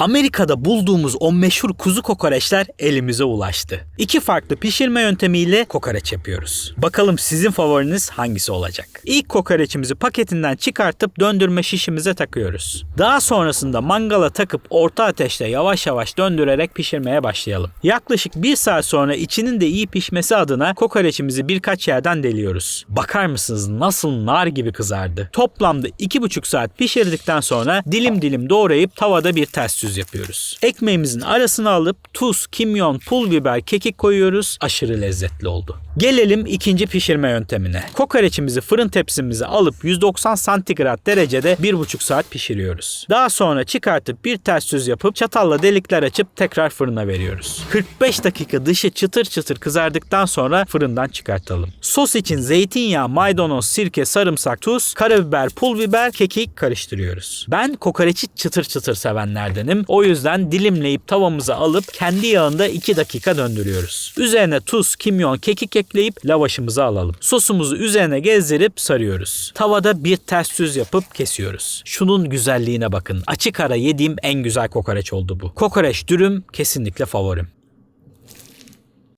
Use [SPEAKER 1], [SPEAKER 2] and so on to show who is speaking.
[SPEAKER 1] Amerika'da bulduğumuz o meşhur kuzu kokoreçler elimize ulaştı. İki farklı pişirme yöntemiyle kokoreç yapıyoruz. Bakalım sizin favoriniz hangisi olacak? İlk kokoreçimizi paketinden çıkartıp döndürme şişimize takıyoruz. Daha sonrasında mangala takıp orta ateşte yavaş yavaş döndürerek pişirmeye başlayalım. Yaklaşık bir saat sonra içinin de iyi pişmesi adına kokoreçimizi birkaç yerden deliyoruz. Bakar mısınız nasıl nar gibi kızardı. Toplamda iki buçuk saat pişirdikten sonra dilim dilim doğrayıp tavada bir ters yüz yapıyoruz. Ekmeğimizin arasına alıp tuz, kimyon, pul biber, kekik koyuyoruz. Aşırı lezzetli oldu. Gelelim ikinci pişirme yöntemine. Kokoreçimizi fırın tepsimize alıp 190 santigrat derecede 1,5 saat pişiriyoruz. Daha sonra çıkartıp bir ters yüz yapıp çatalla delikler açıp tekrar fırına veriyoruz. 45 dakika dışı çıtır çıtır kızardıktan sonra fırından çıkartalım. Sos için zeytinyağı, maydanoz, sirke, sarımsak, tuz, karabiber, pul biber, kekik karıştırıyoruz. Ben kokoreçi çıtır çıtır sevenlerdenim. O yüzden dilimleyip tavamıza alıp kendi yağında 2 dakika döndürüyoruz. Üzerine tuz, kimyon, kekik ekleyip lavaşımızı alalım. Sosumuzu üzerine gezdirip sarıyoruz. Tavada bir ters yüz yapıp kesiyoruz. Şunun güzelliğine bakın. Açık ara yediğim en güzel kokoreç oldu bu. Kokoreç dürüm kesinlikle favorim.